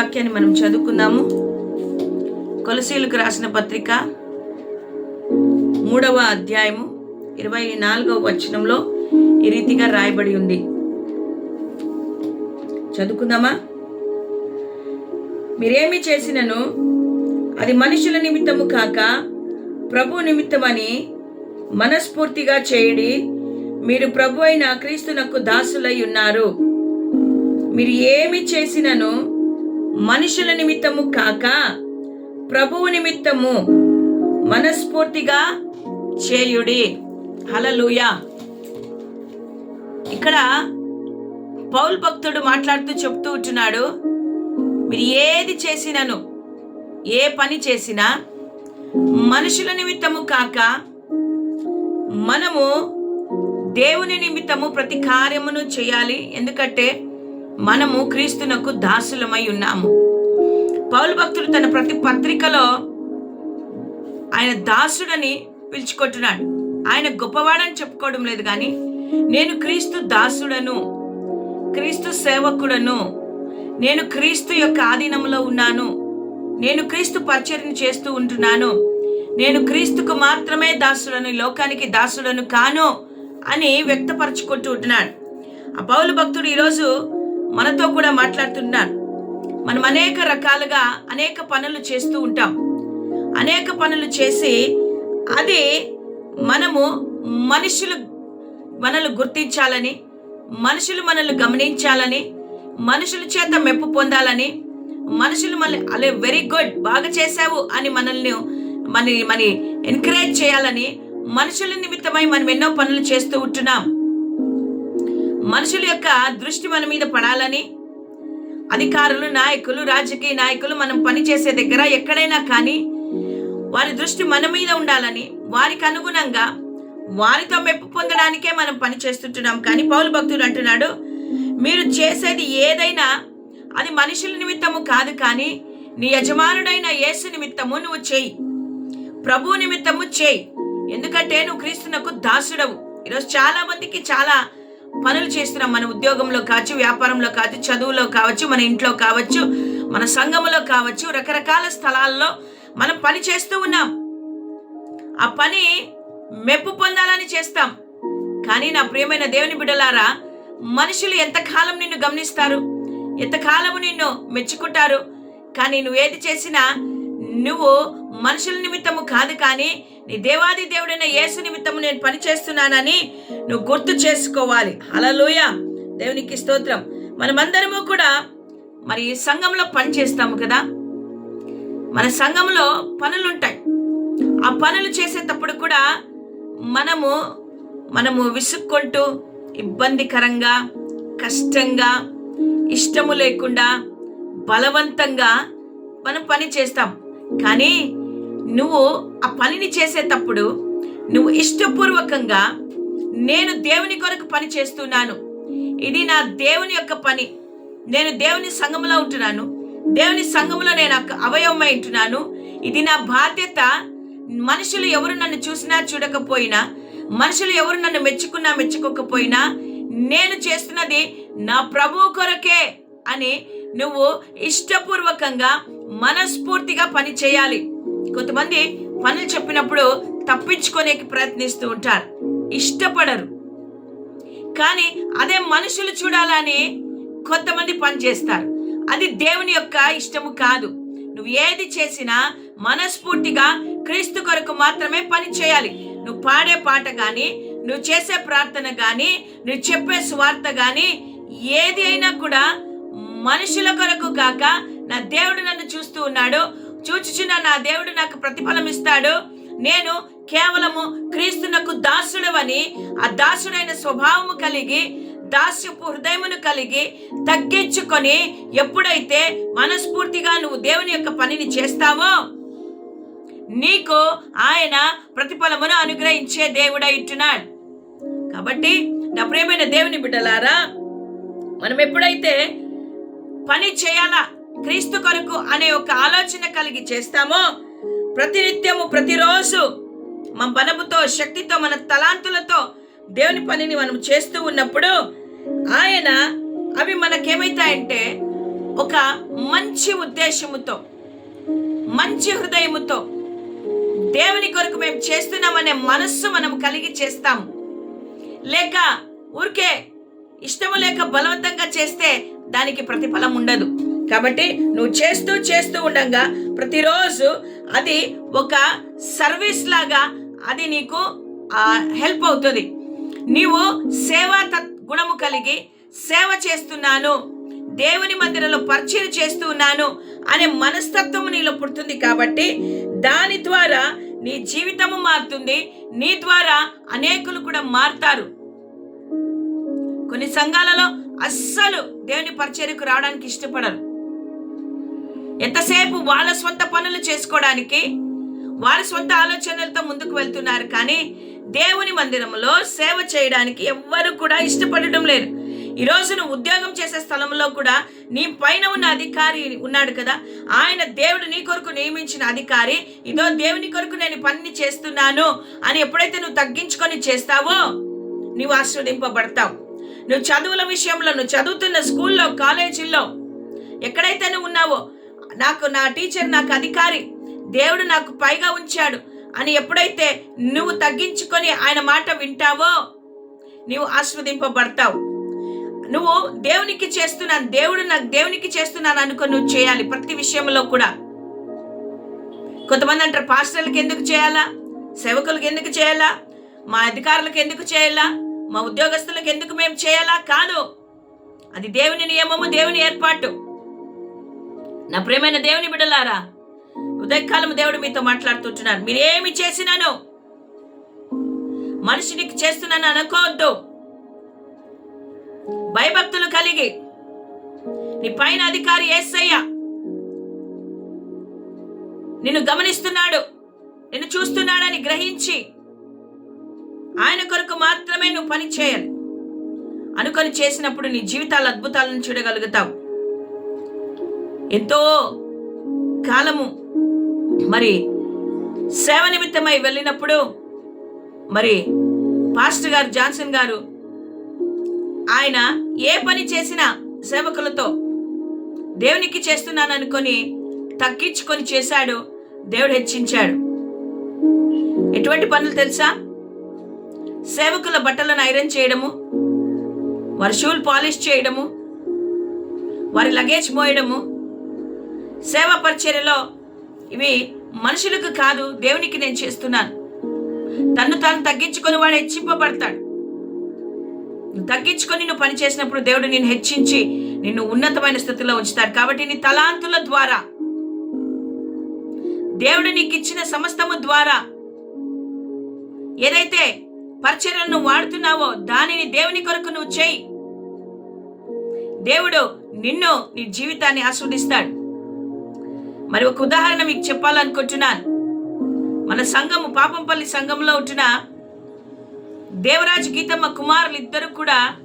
వాక్యాన్ని మనం చదువుకుందాము. కొలసీలకు రాసిన పత్రిక మూడవ అధ్యాయము ఇరవై నాలుగవ వచనంలో ఈ రీతిగా రాయబడి ఉంది. చదువుకుందామా? మీరేమి చేసినను? అది మనుషుల నిమిత్తము కాక ప్రభు నిమిత్తమని మనస్ఫూర్తిగా చేయడి మీరు ప్రభు అయిన క్రీస్తునకు దాసులై ఉన్నారు. మీరు ఏమి చేసినను? మనుషుల నిమిత్తము కాక ప్రభువు నిమిత్తము మనస్ఫూర్తిగా చేయుడి. హలలుయా ఇక్కడ పౌల్ భక్తుడు మాట్లాడుతూ చెప్తూ ఉంటున్నాడు మీరు ఏది చేసినను ఏ పని చేసినా మనుషుల నిమిత్తము కాక మనము దేవుని నిమిత్తము ప్రతి కార్యమును చేయాలి. ఎందుకంటే మనము క్రీస్తునకు దాసులమై ఉన్నాము. పౌలు భక్తుడు తన ప్రతి పత్రికలో ఆయన దాసుడని పిలుచుకుంటున్నాడు. ఆయన గొప్పవాడని చెప్పుకోవడం లేదు కానీ నేను క్రీస్తు దాసుడను క్రీస్తు సేవకుడను నేను క్రీస్తు యొక్క ఆధీనంలో ఉన్నాను నేను క్రీస్తు పరిచర్ని చేస్తూ ఉంటున్నాను నేను క్రీస్తుకు మాత్రమే దాసుడను లోకానికి దాసుడను కాను అని వ్యక్తపరచుకుంటూ ఉంటున్నాడు. ఆ పౌలు భక్తుడు ఈరోజు మనతో కూడా మాట్లాడుతున్నారు. మనం అనేక రకాలుగా అనేక పనులు చేస్తూ ఉంటాం. అనేక పనులు చేసి అది మనము మనుషులు మనల్ని గుర్తించాలని మనుషులు మనల్ని గమనించాలని మనుషుల చేత మెప్పు పొందాలని మనుషులు మనల్ని అలే వెరీ గుడ్ బాగా చేశావు అని మనల్ని మన మన ఎంకరేజ్ చేయాలని మనుషుల నిమిత్తమై మనం ఎన్నో పనులు చేస్తూ ఉంటున్నాం. మనుషుల యొక్క దృష్టి మన మీద పడాలని అధికారులు నాయకులు రాజకీయ నాయకులు మనం పనిచేసే దగ్గర ఎక్కడైనా కానీ వారి దృష్టి మన మీద ఉండాలని వారికి అనుగుణంగా వారితో మెప్పు పొందడానికే మనం పని చేస్తుంటున్నాం. కానీ పౌలు భక్తుడు అంటున్నాడు మీరు చేసేది ఏదైనా అది మనుషుల నిమిత్తము కాదు కానీ నీ యజమానుడైన యేసు నిమిత్తము నువ్వు చేయి. ప్రభు నిమిత్తము చేయి. ఎందుకంటే నువ్వు క్రీస్తునకు దాసుడవు. ఈరోజు చాలా మందికి చాలా పనులు చేస్తున్నాం మన ఉద్యోగంలో కావచ్చు వ్యాపారంలో కావచ్చు చదువులో కావచ్చు మన ఇంట్లో కావచ్చు మన సంఘములో కావచ్చు రకరకాల స్థలాల్లో మనం పని చేస్తూ ఉన్నాం. ఆ పని మెప్పు పొందాలని చేస్తాం. కానీ నా ప్రియమైన దేవుని బిడ్డలారా మనుషులు ఎంతకాలం నిన్ను గమనిస్తారు? ఎంతకాలము నిన్ను మెచ్చుకుంటారు? కానీ నువ్వు ఏది చేసినా నువ్వు మనుషుల నిమిత్తము కాదు కానీ నీ దేవాది దేవుడైన యేసు నిమిత్తము నేను పని చేస్తున్నానని నువ్వు గుర్తు చేసుకోవాలి. అలలోయ దేవునికి స్తోత్రం. మనమందరము కూడా మరి సంఘంలో పని చేస్తాము కదా? మన సంఘంలో పనులు ఉంటాయి ఆ పనులు చేసేటప్పుడు కూడా మనము మనము విసుక్కుంటూ ఇబ్బందికరంగా కష్టంగా ఇష్టము లేకుండా బలవంతంగా మనం పని చేస్తాం. కానీ నువ్వు ఆ పనిని చేసేటప్పుడు నువ్వు ఇష్టపూర్వకంగా నేను దేవుని కొరకు పని చేస్తున్నాను. ఇది నా దేవుని యొక్క పని. నేను దేవుని సంఘంలో ఉంటున్నాను. దేవుని సంఘంలో నేను అవయవమై ఉంటున్నాను. ఇది నా బాధ్యత. మనుషులు ఎవరు నన్ను చూసినా చూడకపోయినా మనుషులు ఎవరు నన్ను మెచ్చుకున్నా మెచ్చుకోకపోయినా నేను చేస్తున్నది నా ప్రభువు కొరకే అని నువ్వు ఇష్టపూర్వకంగా మనస్ఫూర్తిగా పని చేయాలి. కొంతమంది పనులు చెప్పినప్పుడు తప్పించుకోనేకి ప్రయత్నిస్తూ ఉంటారు. ఇష్టపడరు. కానీ అదే మనుషులు చూడాలని కొంతమంది పని చేస్తారు. అది దేవుని యొక్క ఇష్టము కాదు. నువ్వు ఏది చేసినా మనస్ఫూర్తిగా క్రీస్తు కొరకు మాత్రమే పని చేయాలి. నువ్వు పాడే పాట కానీ నువ్వు చేసే ప్రార్థన కానీ నువ్వు చెప్పే స్వార్థ కానీ ఏది అయినా కూడా మనుషుల కొరకు కాక నా దేవుడు నన్ను చూస్తూ ఉన్నాడు. చూచుచున్న నా దేవుడు నాకు ప్రతిఫలం ఇస్తాడు. నేను కేవలము క్రీస్తునకు దాసుడవని ఆ దాసుడైన స్వభావము కలిగి దాస్యపు హృదయమును కలిగి తగ్గించుకొని ఎప్పుడైతే మనస్ఫూర్తిగా నువ్వు దేవుని యొక్క పనిని చేస్తావో నీకు ఆయన ప్రతిఫలమును అనుగ్రహించే దేవుడైట్టున్నాడు కాబట్టి నా ప్రేమైన దేవుని బిడ్డలారా మనం ఎప్పుడైతే పని చేయాలా? క్రీస్తు కొరకు అనే ఒక ఆలోచన కలిగి చేస్తామో? ప్రతినిత్యము ప్రతిరోజు మన బలముతో శక్తితో మన తలాంతులతో దేవుని పనిని మనం చేస్తూ ఉన్నప్పుడు ఆయన అవి మనకేమైతాయంటే ఒక మంచి ఉద్దేశముతో మంచి హృదయముతో దేవుని కొరకు మేము చేస్తున్నామనే మనస్సు మనం కలిగి చేస్తాం. లేక ఊరికే ఇష్టము లేక బలవంతంగా చేస్తే దానికి ప్రతిఫలం ఉండదు. కాబట్టి నువ్వు చేస్తూ చేస్తూ ఉండగా ప్రతిరోజు అది ఒక సర్వీస్ లాగా అది నీకు హెల్ప్ అవుతుంది. నీవు సేవా తత్- గుణము కలిగి సేవ చేస్తున్నాను. దేవుని మందిరంలో పరిచయం చేస్తూ ఉన్నాను అనే మనస్తత్వం నీలో పుడుతుంది కాబట్టి దాని ద్వారా నీ జీవితము మారుతుంది. నీ ద్వారా అనేకులు కూడా మారుతారు. కొన్ని సంఘాలలో అస్సలు దేవుని పరిచర్యకు రావడానికి ఇష్టపడరు. ఎంతసేపు వాళ్ళ సొంత పనులు చేసుకోవడానికి వారి సొంత ఆలోచనలతో ముందుకు వెళ్తున్నారు కానీ దేవుని మందిరంలో సేవ చేయడానికి ఎవ్వరు కూడా ఇష్టపడటం లేరు ఈరోజు నువ్వు ఉద్యోగం చేసే స్థలంలో కూడా నీ పైన ఉన్న అధికారి ఉన్నాడు కదా ఆయన దేవుడు నీ కొరకు నియమించిన అధికారి ఇదో దేవుని కొరకు నేను పనిని చేస్తున్నాను అని ఎప్పుడైతే నువ్వు తగ్గించుకొని చేస్తావో నీవు ఆస్వాదింపబడతావు నువ్వు చదువుల విషయంలో నువ్వు చదువుతున్న స్కూల్లో కాలేజీల్లో ఎక్కడైతే నువ్వు ఉన్నావో నాకు నా టీచర్ నాకు అధికారి దేవుడు నాకు పైగా ఉంచాడు అని ఎప్పుడైతే నువ్వు తగ్గించుకొని ఆయన మాట వింటావో నువ్వు ఆస్వాదింపబడతావు. నువ్వు దేవునికి చేస్తున్నాను దేవుడు నాకు దేవునికి చేస్తున్నాను అనుకుని నువ్వు చేయాలి ప్రతి విషయంలో కూడా. కొంతమంది అంటారు పాస్టర్లకు ఎందుకు చేయాలా? సేవకులకు ఎందుకు చేయాలా? మా అధికారులకు ఎందుకు చేయాలా? మా ఉద్యోగస్తులకు ఎందుకు మేము చేయాలా? కాదు. అది దేవుని నియమము దేవుని ఏర్పాటు. నా ప్రేమైన దేవుని బిడలారా ఉదయకాలం దేవుడు మీతో మాట్లాడుతుంటున్నారు. మీరేమి చేసినాను? మనిషిని చేస్తున్నాను అనుకోవద్దు. భయభక్తులు కలిగి. నీ పైన అధికారి ఏసయ్య నిన్ను గమనిస్తున్నాడు. నిన్ను చూస్తున్నాడని గ్రహించి ఆయన కొరకు మాత్రమే నువ్వు పని చేయాలి. అనుకొని చేసినప్పుడు నీ జీవితాల అద్భుతాలను చూడగలుగుతావు. ఎంతో కాలము మరి సేవ నిమిత్తమై వెళ్ళినప్పుడు మరి పాస్టర్ గారు జాన్సన్ గారు ఆయన ఏ పని చేసినా సేవకులతో దేవునికి చేస్తున్నాను అనుకొని తగ్గించుకొని చేశాడు దేవుడు హెచ్చించాడు. ఎటువంటి పనులు తెలుసా? సేవకుల బట్టలను ఐరన్ చేయడము వారి షూలు పాలిష్ చేయడము వారి లగేజ్ మోయడము. సేవా పరిచర్యలో ఇవి మనుషులకు కాదు దేవునికి నేను చేస్తున్నాను. తన్ను తాను తగ్గించుకొని వాడు హెచ్చింపబడతాడు తగ్గించుకొని నువ్వు పని చేసినప్పుడు దేవుడు నిన్ను హెచ్చించి నిన్ను ఉన్నతమైన స్థితిలో ఉంచుతాడు. కాబట్టి నీ తలాంతుల ద్వారా దేవుడు నీకు ఇచ్చిన సమస్తము ద్వారా ఏదైతే పరిచర్యలను వాడుతున్నావో దానిని దేవుని కొరకు నువ్వు చేయి. దేవుడు నిన్ను నీ జీవితాన్ని ఆస్వాదిస్తాడు. మరి ఒక ఉదాహరణ మీకు చెప్పాలనుకుంటున్నాను. మన సంఘము పాపంపల్లి సంఘంలో ఉంటున్న దేవరాజు గీతమ్మ కుమారులు ఇద్దరు కూడా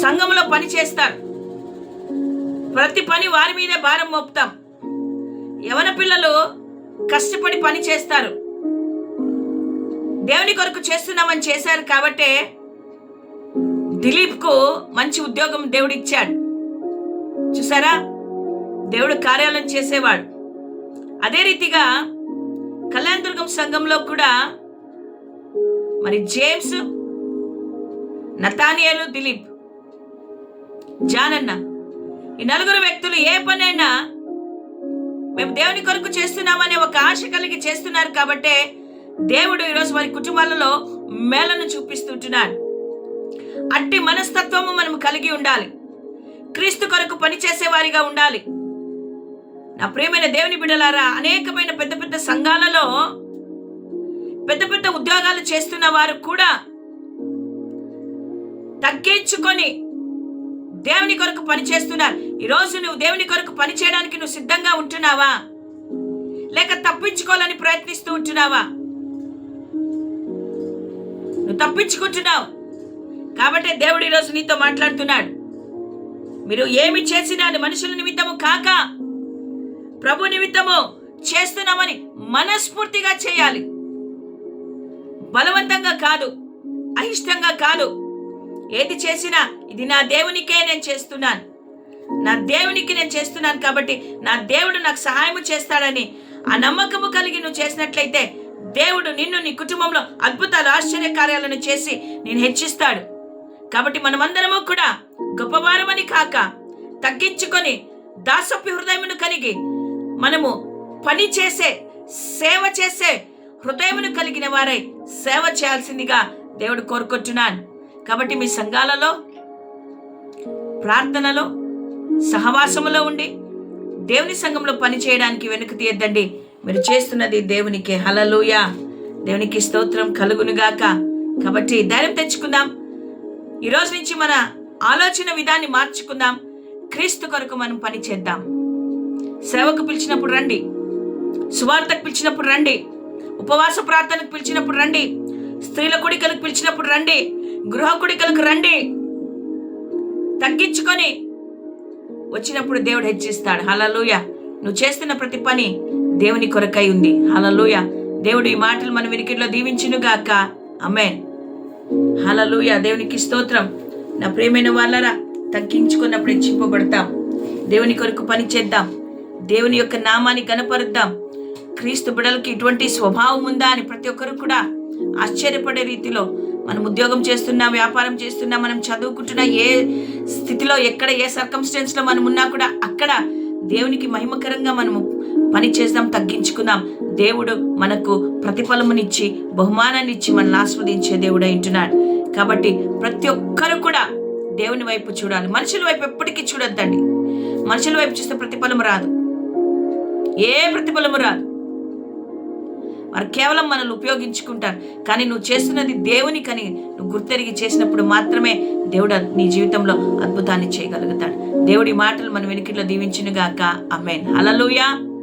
సంఘంలో పని చేస్తారు. ప్రతి పని వారి మీదే భారం మోపుతాం. యవన పిల్లలు కష్టపడి పని చేస్తారు. దేవుని కొరకు చేస్తున్నామని చేశారు కాబట్టే దిలీప్కు మంచి ఉద్యోగం దేవుడు ఇచ్చాడు చూసారా? దేవుడు కార్యాలయం చేసేవాడు. అదే రీతిగా కళ్యాణదుర్గం సంఘంలో కూడా మరి జేమ్స్ నతానియలు దిలీప్ జానన్న ఈ నలుగురు వ్యక్తులు ఏ పనైనా మేము దేవుని కొరకు చేస్తున్నామనే ఒక ఆశ కలిగి చేస్తున్నారు కాబట్టే దేవుడు ఈరోజు వారి కుటుంబాలలో మేలను చూపిస్తుంటున్నాడు. అట్టి మనస్తత్వము మనం కలిగి ఉండాలి. క్రీస్తు కొరకు పనిచేసే వారిగా ఉండాలి. నా ప్రియమైన దేవుని బిడ్డలారా అనేకమైన పెద్ద పెద్ద సంఘాలలో పెద్ద పెద్ద ఉద్యోగాలు చేస్తున్న వారు కూడా తగ్గించుకొని దేవుని కొరకు పని చేస్తున్నారు ఈరోజు నువ్వు దేవుని కొరకు పని చేయడానికి నువ్వు సిద్ధంగా ఉంటున్నావా? లేక తప్పించుకోవాలని ప్రయత్నిస్తూ ఉంటున్నావా? నువ్వు తప్పించుకుంటున్నావు. కాబట్టి దేవుడు ఈరోజు నీతో మాట్లాడుతున్నాడు. మీరు ఏమి చేసినా అది మనుషుల నిమిత్తము కాక ప్రభు నిమిత్తము చేస్తున్నామని మనస్ఫూర్తిగా చేయాలి. బలవంతంగా కాదు అయిష్టంగా కాదు. ఏది చేసినా ఇది నా దేవునికే నేను చేస్తున్నాను. నా దేవునికి నేను చేస్తున్నాను కాబట్టి నా దేవుడు నాకు సహాయం చేస్తాడని ఆ నమ్మకము కలిగి నువ్వు చేసినట్లయితే దేవుడు నిన్ను నీ కుటుంబంలో అద్భుతాలు ఆశ్చర్య కార్యాలను చేసి నేను హెచ్చిస్తాడు. కాబట్టి మనమందరము కూడా గొప్పవారమని కాక తగ్గించుకొని దాసప్య హృదయమును కలిగి మనము పని చేసే సేవ చేసే హృదయమును కలిగిన వారై సేవ చేయాల్సిందిగా దేవుడు కోరుకుంటున్నాను. కాబట్టి మీ సంఘాలలో ప్రార్థనలో సహవాసములో ఉండి దేవుని సంఘంలో పని చేయడానికి వెనుక తీయద్దండి. మీరు చేస్తున్నది దేవునికి. హలలుయ దేవునికి స్తోత్రం కలుగునుగాక. కాబట్టి ధైర్యం తెచ్చుకుందాం. ఈరోజు నుంచి మన ఆలోచన విధాన్ని మార్చుకుందాం. క్రీస్తు కొరకు మనం పని చేద్దాం. సేవకు పిలిచినప్పుడు రండి. సువార్తకు పిలిచినప్పుడు రండి. ఉపవాస ప్రార్థనకు పిలిచినప్పుడు రండి. స్త్రీల కుడికలకు పిలిచినప్పుడు రండి. గృహ కుడికలకు రండి. తగ్గించుకొని వచ్చినప్పుడు దేవుడు హెచ్చిస్తాడు. హలలుయ నువ్వు చేస్తున్న ప్రతి పని దేవుని కొరకై ఉంది. హలలుయ దేవుడు ఈ మాటలు మన వినికిట్లో దీవించినుగాక అమేన్ హలలుయ దేవునికి స్తోత్రం. నా ప్రేమైన వాళ్ళరా తగ్గించుకున్నప్పుడు హెచ్చింపబడతాం దేవుని కొరకు పని చేద్దాం. దేవుని యొక్క నామాన్ని గనపరుద్దాం క్రీస్తు బిడలకి ఇటువంటి స్వభావం ఉందా అని ప్రతి ఒక్కరు కూడా ఆశ్చర్యపడే రీతిలో మనం ఉద్యోగం చేస్తున్నా వ్యాపారం చేస్తున్నా మనం చదువుకుంటున్నా ఏ స్థితిలో ఎక్కడ ఏ సర్కమ్స్టెన్స్లో మనం ఉన్నా కూడా అక్కడ దేవునికి మహిమకరంగా మనము పని చేద్దాం తగ్గించుకుందాం. దేవుడు మనకు ప్రతిఫలమునిచ్చి బహుమానాన్ని ఇచ్చి మనల్ని ఆస్వాదించే దేవుడు అంటున్నాడు కాబట్టి ప్రతి ఒక్కరు కూడా దేవుని వైపు చూడాలి. మనుషుల వైపు ఎప్పటికీ చూడొద్దండి. మనుషుల వైపు చూస్తే ప్రతిఫలం రాదు. ఏ ప్రతిఫలము రాదు. వారు కేవలం మనల్ని ఉపయోగించుకుంటారు. కానీ నువ్వు చేస్తున్నది దేవుని కని నువ్వు గుర్తెరిగి చేసినప్పుడు మాత్రమే దేవుడు నీ జీవితంలో అద్భుతాన్ని చేయగలుగుతాడు. దేవుడి మాటలు మన వెనుకల్లో దీవించినగాక. అమ్మేన్ అలలుయా